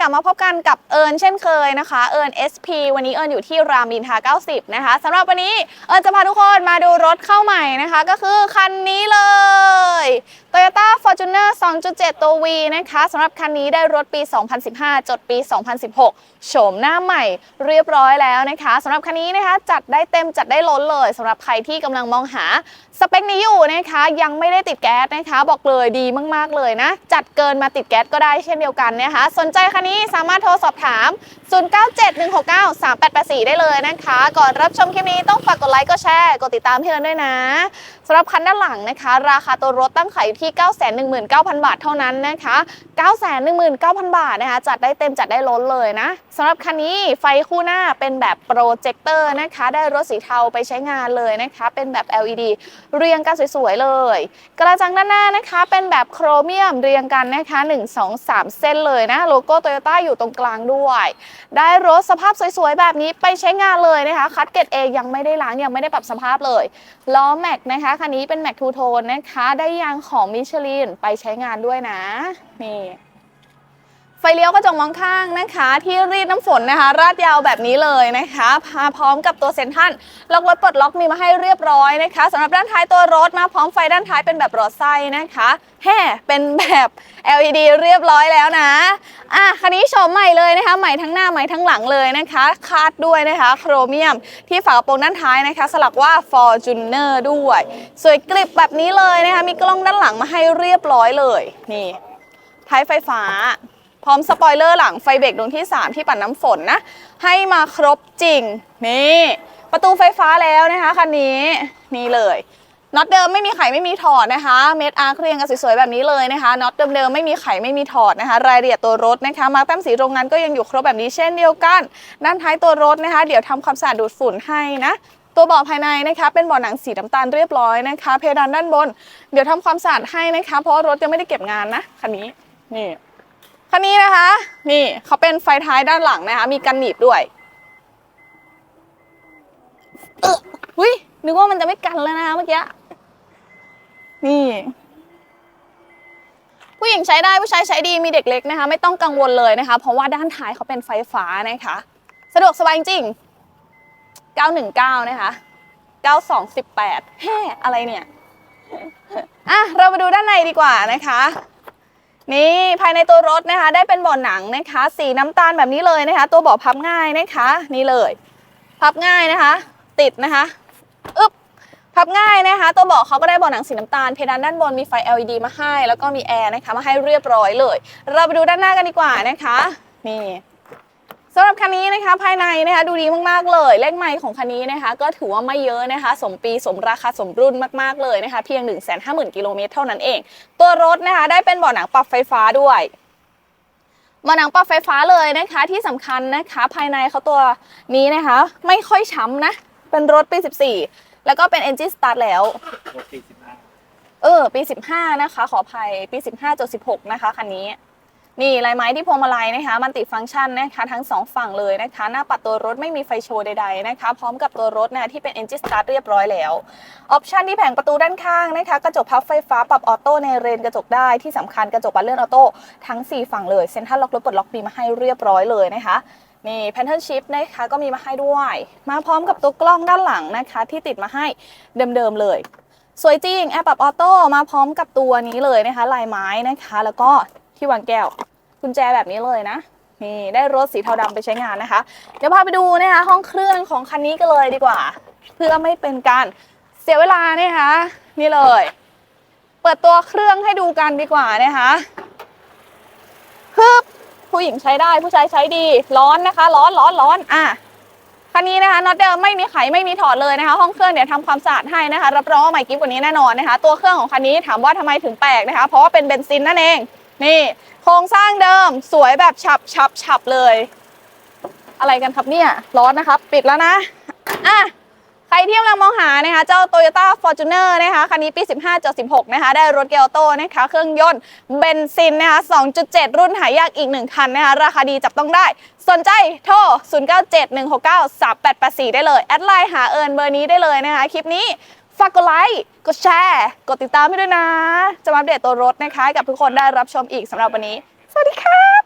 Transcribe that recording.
กลับมาพบกันกับเอิญเช่นเคยนะคะ เอิญ SP วันนี้เอิญอยู่ที่รามอินทรา90 นะคะสำหรับวันนี้เอิญจะพาทุกคนมาดูรถเข้าใหม่นะคะ ก็คือคันนี้เลย Toyota Fortuner 2.7 ตัว V นะคะสำหรับคันนี้ได้รถปี 2015 จดปี 2016 โฉมหน้าใหม่เรียบร้อยแล้วนะคะสำหรับคันนี้นะคะจัดได้เต็มจัดได้ล้นเลยสำหรับใครที่กำลังมองหาสเปคนี้อยู่นะคะยังไม่ได้ติดแก๊สนะคะ บอกเลยดีมากๆเลยนะ จัดเกินมาติดแก๊สก็ได้เช่นเดียวกันนะคะ สนใจคันนี้สามารถโทรสอบถาม 0971693884 ได้เลยนะคะ ก่อนรับชมคลิปนี้ต้องฝากกดไลค์กดแชร์กดติดตามพี่เอิญด้วยนะ สำหรับคันด้านหลังนะคะ ราคาตัวรถตั้งขายอยู่ที่ 919,000 บาทเท่านั้นนะคะ 919,000 บาทนะคะ จัดได้เต็มจัดได้ล้นเลยนะสำหรับคันนี้ไฟคู่หน้าเป็นแบบโปรเจคเตอร์นะคะ ได้รถสีเทาไปใช้งานเลยนะคะ เป็นแบบ LED เรียงกันสวยๆเลย กระจังด้านหน้านะคะเป็นแบบโครเมียมเรียงกันนะคะ 1 2 3 เส้นเลยนะ โลโก้โตโยต้าอยู่ตรงกลางด้วย ได้รถสภาพสวยๆ แบบนี้ไปใช้งานเลยนะคะ คัดเกตเองยังไม่ได้ล้างยังไม่ได้ปรับสภาพเลยล้อแม็กนะคะคันนี้เป็นแม็กทูโทนนะคะ ได้ยางของมิชลินไปใช้งานด้วยนะนี่ไฟเลี้ยวกระจกมองข้างนะคะ ที่รีดน้ำฝนนะคะ ราดยาวแบบนี้เลยนะคะพาพร้อมกับตัวเซ็นทรัลล็อกรถปลดล็อกมีมาให้เรียบร้อยนะคะสำหรับด้านท้ายตัวรถมาพร้อมไฟด้านท้ายเป็นแบบหลอดไส้นะคะแฮ่เป็นแบบ LED เรียบร้อยแล้วนะอะคันนี้โฉมใหม่เลยนะคะ ใหม่ทั้งหน้าใหม่ทั้งหลังเลยนะคะ คาดด้วยนะคะ โครเมียมที่ฝากระโปรงด้านท้ายนะคะ สลักว่า Fortuner ด้วย สวยกริบแบบนี้เลยนะคะ มีกล้องด้านหลังมาให้เรียบร้อยเลยนี่ ท้ายไฟฟ้า พร้อมสปอยเลอร์หลังไฟเบรกดวงที่ 3 ที่ปัดน้ำฝนนะ ให้มาครบจริง นี่ ประตูไฟฟ้าแล้วนะคะคันนี้นี่เลยน็อตเดิมไม่มีไขไม่มีถอดนะคะ เม็ดอาร์เครียงกันสวยๆแบบนี้เลยนะคะน็อตเดิมๆไม่มีไขไม่มีถอดนะคะ รายละเอียดตัวรถนะคะมาร์กแต้มสีโรงงานก็ยังอยู่ครบแบบนี้เช่นเดียวกัน ด้านท้ายตัวรถนะคะ เดี๋ยวทำความสะอาดดูดฝุ่นให้นะ ตัวเบาะภายในนะคะ เป็นเบาะหนังสีน้ำตาลเรียบร้อยนะคะ เพดานด้านบน เดี๋ยวทำความสะอาดให้นะคะ เพราะรถยังไม่ได้เก็บงานนะคันนี้ นี่คันนี้นะคะ นี่เขาเป็นไฟท้ายด้านหลังนะคะ มีกันหนีบด้วยออหุยนึกว่ามันจะไม่กันแล้วนะคะเมื่อกี้นี่ผู้หญิงใช้ได้ผู้ชายใช้ดีมีเด็กเล็กนะคะ ไม่ต้องกังวลเลยนะคะ เพราะว่าด้านท้ายเขาเป็นไฟฟ้านะคะ สะดวกสบายจริง 919 นะคะ 9218แฮ่อะไรเนี่ย อะ เรามาดูด้านในดีกว่านะคะ นี่ภายในตัวรถนะคะ ได้เป็นเบาะหนังนะคะ สีน้ำตาลแบบนี้เลยนะคะ ตัวเบาะพับง่ายนะคะ นี่เลย พับง่ายนะคะ ติดนะคะอึ๊บพับง่ายนะคะ ตัวเบาะเขาก็ได้เบาะหนังสีน้ำตาลเพดานด้านบนมีไฟ LED มาให้ แล้วก็มีแอร์นะคะมาให้เรียบร้อยเลย เราไปดูด้านหน้ากันดีกว่านะคะ นี่ สำหรับคันนี้นะคะภายในนะคะดูดีมากๆเลย เลขไมล์ของคันนี้นะคะก็ถือว่าไม่เยอะนะคะ สมปีสมราคาสมรุ่นมากๆเลยนะคะ เพียง 1 5 0 0 0 0กิโลเมตรเท่านั้นเอง ตัวรถนะคะได้เป็นเบาะหนังปรับไฟฟ้าด้วยเบาะหนังปรับไฟฟ้าเลยนะคะที่สำคัญนะคะภายในเขาตัวนี้นะคะ ไม่ค่อยช้ำนะ เป็นรถปี 14 แล้วก็เป็น Engine Start แล้วรถปีสิบห้าเออปี 15 นะคะ ขออภัยปี 15จด16 นะคะคันนี้ นี่ลายไม้ที่พวงมาลัยนะคะ มันติฟังก์ชันนะคะทั้ง 2 ฝั่งเลยนะคะ หน้าปัดตัวรถไม่มีไฟโชว์ใดๆนะคะ พร้อมกับตัวรถนะที่เป็น Engine Start เรียบร้อยแล้วออปชันที่แผงประตูด้านข้างนะคะ กระจกพับไฟฟ้าปรับออโต้ในเรนกระจกได้ที่สำคัญกระจกบันเลื่อนออโต้ทั้ง 4 ฝั่งเลยเซ็นทรัลล็อกรถปลดล็อกมีมาให้เรียบร้อยเลยนะคะนี่แพนเทิลชิพนะคะก็มีมาให้ด้วย มาพร้อมกับตัวกล้องด้านหลังนะคะ ที่ติดมาให้เดิมๆเลย สวยจริงแอร์ปรับออโต้มาพร้อมกับตัวนี้เลยนะคะ ลายไม้นะคะ แล้วก็ ที่วางแก้ว กุญแจแบบนี้เลยนะนี่ได้รถสีเทาดำไปใช้งานนะคะ เดี๋ยวพาไปดูนะคะห้องเครื่องของคันนี้กันเลยดีกว่า เพื่อไม่เป็นการเสียเวลานะคะนี่เลย เปิดตัวเครื่องให้ดูกันดีกว่านะคะฮึบผู้หญิงใช้ได้ผู้ชายใช้ดีร้อนนะคะ ร้อนร้อนร้อนอะคันนี้นะคะน็อตเดิมไม่มีไขไม่มีถอดเลยนะคะ ห้องเครื่องเดี๋ยทำความสะอาดให้นะคะรับรองว่าใหม่กิ๊บกว่านี้แน่นอนนะคะ ตัวเครื่องของคันนี้ถามว่าทำไมถึงแปลกนะคะ เพราะว่าเป็นเบนซินนั่นเอง นี่โครงสร้างเดิมสวยแบบฉับฉับฉับเลย อะไรกันครับเนี่ย ร้อนนะครับ ปิดแล้วนะอะใครที่กำลังมองหานะคะ เจ้า Toyota Fortuner นะคะ คันนี้ปี 15.16 นะคะ ได้รถเกียร์ออโต้นะคะ เครื่องยนต์เบนซินนะคะ 2.7 รุ่นหายากอีก 1 คันนะคะ ราคาดีจับต้องได้ สนใจโทร 0971693884 ได้เลย แอดไลน์หาเอิญเบอร์นี้ได้เลยนะคะ คลิปนี้ ฝากกดไลค์ กดแชร์ กดติดตามให้ด้วยนะ จะมาอัปเดตตัวรถนะคะ กับทุกคนได้รับชมอีกสำหรับวันนี้ สวัสดีครับ